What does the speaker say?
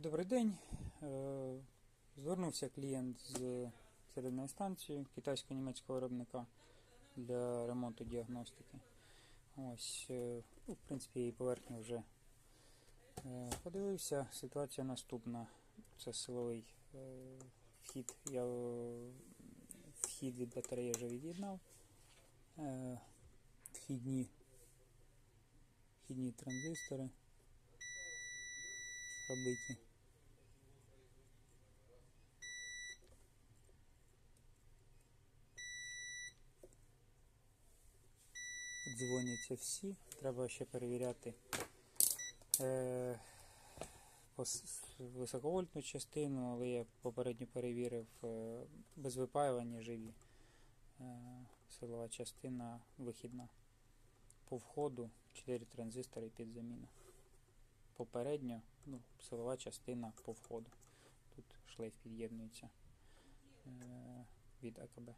Добрий день. Е, Звернувся клієнт з середньої станції китайсько-німецького виробника для ремонту діагностики. Ось, е, ну, в принципі, її поверхню вже е, подивився. Ситуація наступна. Це силовий вхід. Я вхід від батареї вже від'єднав. Вхідні, вхідні транзистори пробиті. Дзвоняться всі. Треба ще перевіряти е, високовольтну частину, але я попередньо перевірив е, без випаювання живі. Е, силова частина вихідна. По входу 4 транзистори під заміну. Попередньо ну, силова частина по входу. Тут шлейф під'єднується е, від АКБ.